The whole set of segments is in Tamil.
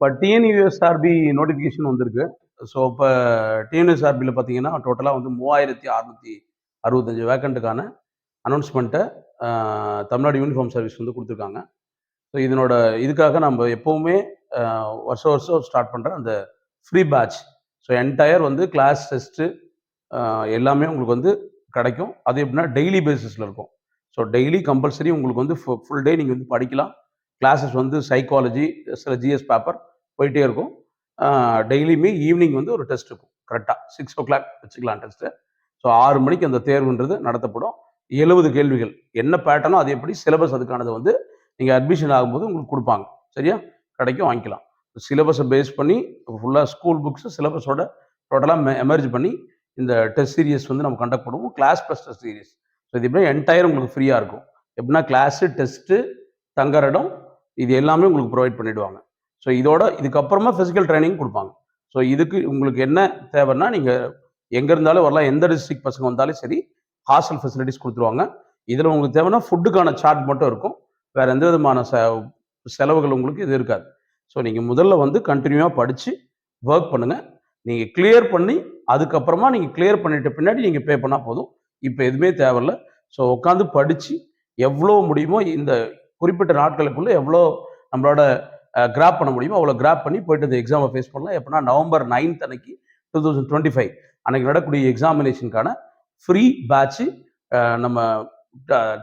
இப்போ டிஎன்யூஎஸ்ஆர்பி நோட்டிஃபிகேஷன் வந்திருக்கு. ஸோ இப்போ டிஎன்யூஎஸ்ஆர்பியில் பார்த்தீங்கன்னா டோட்டலாக வந்து மூவாயிரத்தி அறுநூத்தி அறுபத்தஞ்சு வேக்கண்ட்டுக்கான அனௌன்ஸ்மெண்ட்டை தமிழ்நாடு யூனிஃபார்ம் சர்வீஸ் வந்து கொடுத்துருக்காங்க. ஸோ இதனோட இதுக்காக நம்ம எப்போவுமே வருஷம் வருஷம் ஸ்டார்ட் பண்ணுற அந்த ஃப்ரீ பேட்ச் ஸோ என்டையர் வந்து கிளாஸ் டெஸ்ட்டு எல்லாமே உங்களுக்கு வந்து கிடைக்கும். அது எப்படின்னா டெய்லி பேசிஸில் இருக்கும். ஸோ டெய்லி கம்பல்சரி உங்களுக்கு வந்து ஃபுல் டே நீங்கள் வந்து படிக்கலாம். கிளாஸஸ் வந்து சைக்காலஜி சில ஜிஎஸ் பேப்பர் போயிட்டே இருக்கும். டெய்லியுமே ஈவினிங் வந்து ஒரு டெஸ்ட் இருக்கும். கரெக்டாக சிக்ஸ் ஓ கிளாக் வச்சுக்கலாம் டெஸ்ட்டு. ஸோ ஆறு மணிக்கு அந்த தேர்வுன்றது நடத்தப்படும். எழுபது கேள்விகள். என்ன பேட்டர்னோ அது எப்படி சிலபஸ் அதுக்கானது வந்து நீங்கள் அட்மிஷன் ஆகும்போது உங்களுக்கு கொடுப்பாங்க. சரியா? கிடைக்கும் வாங்கிக்கலாம். சிலபஸை பேஸ் பண்ணி ஃபுல்லாக ஸ்கூல் புக்ஸு சிலபஸோட டோட்டலாக எமர்ஜ் பண்ணி இந்த டெஸ்ட் சீரியஸ் வந்து நம்ம கண்டக்ட் பண்ணுவோம். Class plus test serious so இது எப்படின்னா என்டையர் உங்களுக்கு ஃப்ரீயாக இருக்கும். எப்படின்னா கிளாஸு டெஸ்ட்டு தங்குற இடம் இது எல்லாமே உங்களுக்கு ப்ரொவைட் பண்ணிவிடுவாங்க ஸோ இதோட இதுக்கப்புறமா ஃபிசிக்கல் ட்ரைனிங் கொடுப்பாங்க. ஸோ இதுக்கு உங்களுக்கு என்ன தேவைன்னா நீங்கள் எங்கே இருந்தாலும் வரலாம் எந்த டிஸ்ட்ரிக்ட் பசங்க வந்தாலும் சரி ஹாஸ்டல் ஃபெசிலிட்டிஸ் கொடுத்துருவாங்க. இதில் உங்களுக்கு தேவைன்னா ஃபுட்டுக்கான சார்ட் மட்டும் இருக்கும். வேறு எந்த விதமான செ செலவுகள் உங்களுக்கு இது இருக்காது. ஸோ நீங்கள் முதல்ல வந்து கண்டினியூவாக படித்து ஒர்க் பண்ணுங்கள் நீங்கள் கிளியர் பண்ணி அதுக்கப்புறமா நீங்கள் கிளியர் பண்ணிட்ட பின்னாடி நீங்கள் பே பண்ணால் போதும். இப்போ எதுவுமே தேவையில்ல. ஸோ உட்காந்து படித்து எவ்வளோ முடியுமோ இந்த குறிப்பிட்ட நாட்களுக்குள்ளே எவ்வளோ நம்மளோட கிராப் பண்ண முடியுமோ அவ்வளோ கிராப் பண்ணி போயிட்டு இந்த எக்ஸாமை ஃபேஸ் பண்ணலாம். எப்படின்னா நவம்பர் நைன்த் அன்னைக்கு டூ தௌசண்ட் டுவெண்ட்டி ஃபைவ் அன்னைக்கு நடக்கக்கூடிய எக்ஸாமினேஷனுக்கான ஃப்ரீ பேட்ச்சு நம்ம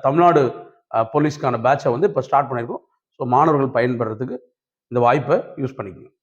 தமிழ்நாடு போலீஸ்க்கான பேட்சை வந்து இப்போ ஸ்டார்ட் பண்ணியிருக்கோம் ஸோ மாணவர்கள் பயன்படுறதுக்கு இந்த வாய்ப்பை யூஸ் பண்ணிக்கணும்